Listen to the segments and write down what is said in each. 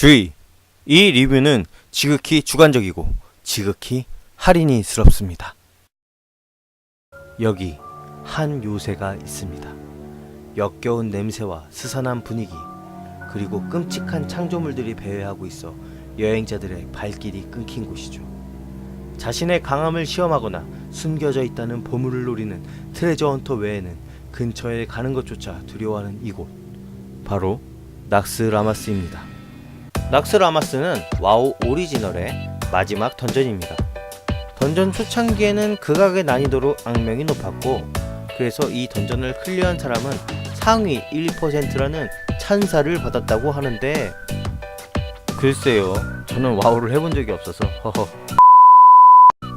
주의! 이 리뷰는 지극히 주관적이고 지극히 할인이스럽습니다. 여기 한 요새가 있습니다. 역겨운 냄새와 스산한 분위기 그리고 끔찍한 창조물들이 배회하고 있어 여행자들의 발길이 끊긴 곳이죠. 자신의 강함을 시험하거나 숨겨져 있다는 보물을 노리는 트레저 헌터 외에는 근처에 가는 것조차 두려워하는 이곳 바로 낙스 라마스입니다. 낙스라마스는 와우 오리지널의 마지막 던전입니다. 던전 초창기에는 극악의 난이도로 악명이 높았고 그래서 이 던전을 클리어한 사람은 상위 1%라는 찬사를 받았다고 하는데 글쎄요 저는 와우를 해본 적이 없어서 허허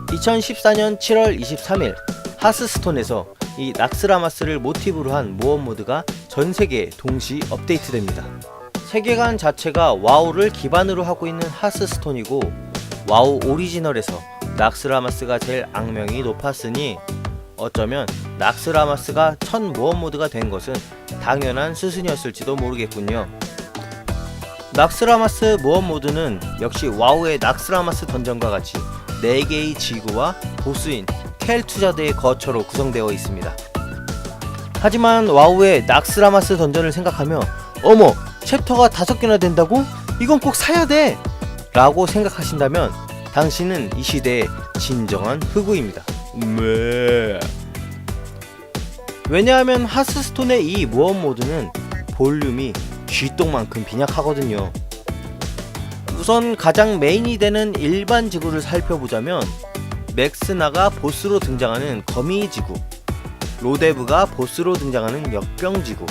2014년 7월 23일 하스스톤에서 이 낙스라마스를 모티브로 한 모험 모드가 전 세계에 동시 업데이트됩니다. 세계관 자체가 와우를 기반으로 하고 있는 하스스톤이고 와우 오리지널에서 낙스라마스가 제일 악명이 높았으니 어쩌면 낙스라마스가 첫 모험 모드가 된 것은 당연한 수순이었을지도 모르겠군요. 낙스라마스 모험 모드는 역시 와우의 낙스라마스 던전과 같이 4개의 지구와 보스인 켈투자드의 거처로 구성되어 있습니다. 하지만 와우의 낙스라마스 던전을 생각하며 어머 챕터가 5개나 된다고? 이건 꼭 사야 돼! 라고 생각하신다면 당신은 이 시대의 진정한 흑우입니다. 네. 왜냐하면 하스스톤의 이 모험 모드는 볼륨이 쥐똥만큼 빈약하거든요. 우선 가장 메인이 되는 일반 지구를 살펴보자면 맥스나가 보스로 등장하는 거미 지구, 로데브가 보스로 등장하는 역병 지구,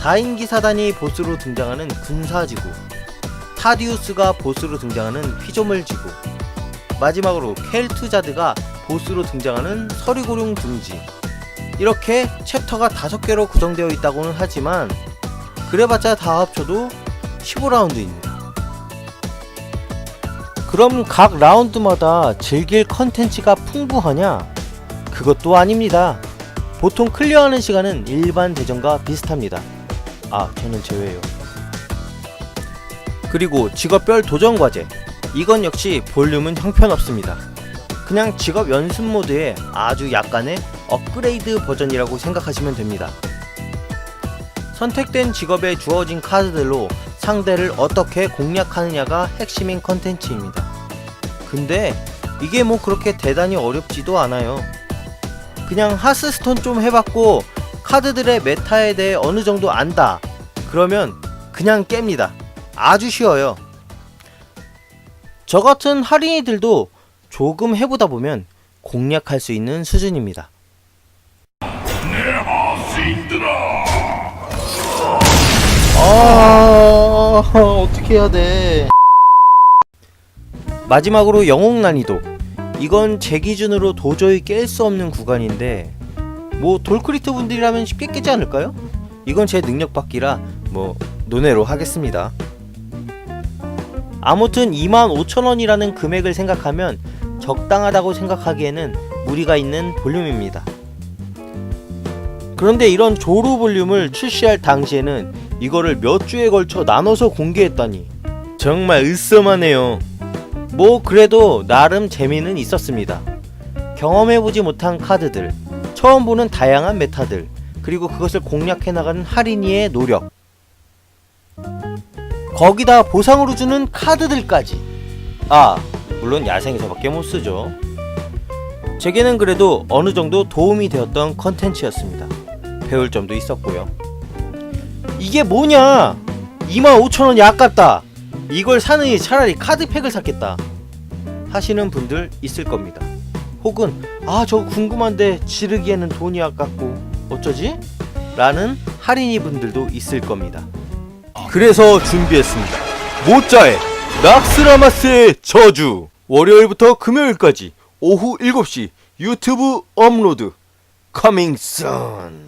4인 기 사단이 보스로 등장하는 군사 지구, 타디우스가 보스로 등장하는 피조물 지구, 마지막으로 켈투자드가 보스로 등장하는 서리고룡 둥지. 이렇게 챕터가 5개로 구성되어 있다고는 하지만 그래봤자 다 합쳐도 15라운드입니다. 그럼 각 라운드마다 즐길 컨텐츠가 풍부하냐? 그것도 아닙니다. 보통 클리어하는 시간은 일반 대전과 비슷합니다. 아, 저는 제외요. 그리고 직업별 도전 과제. 이건 역시 볼륨은 형편없습니다. 그냥 직업 연습 모드의 아주 약간의 업그레이드 버전이라고 생각하시면 됩니다. 선택된 직업에 주어진 카드들로 상대를 어떻게 공략하느냐가 핵심인 컨텐츠입니다. 근데 이게 뭐 그렇게 대단히 어렵지도 않아요. 그냥 하스스톤 좀 해봤고 카드들의 메타에 대해 어느 정도 안다. 그러면 그냥 깹니다. 아주 쉬워요. 저 같은 할인이들도 조금 해보다 보면 공략할 수 있는 수준입니다. 아, 어떻게 해야 돼? 마지막으로 영웅 난이도. 이건 제 기준으로 도저히 깰 수 없는 구간인데, 뭐 돌크리트 분들이라면 쉽게 깨지 않을까요? 이건 제 능력 밖이라 뭐 논외로 하겠습니다. 아무튼 25,000원이라는 금액을 생각하면 적당하다고 생각하기에는 무리가 있는 볼륨입니다. 그런데 이런 조루 볼륨을 출시할 당시에는 이거를 몇 주에 걸쳐 나눠서 공개했다니 정말 으썸하네요. 뭐 그래도 나름 재미는 있었습니다. 경험해보지 못한 카드들, 처음 보는 다양한 메타들, 그리고 그것을 공략해 나가는 할인이의 노력. 거기다 보상으로 주는 카드들까지. 아, 물론 야생에서밖에 못 쓰죠. 제게는 그래도 어느 정도 도움이 되었던 컨텐츠였습니다. 배울 점도 있었고요. 이게 뭐냐? 25,000원이 아깝다. 이걸 사느니 차라리 카드팩을 샀겠다. 하시는 분들 있을 겁니다. 혹은 아, 저거 궁금한데 지르기에는 돈이 아깝고 어쩌지? 라는 할인이 분들도 있을 겁니다. 그래서 준비했습니다. 모짜의 낙스라마스의 저주. 월요일부터 금요일까지 오후 7시 유튜브 업로드. 커밍 순.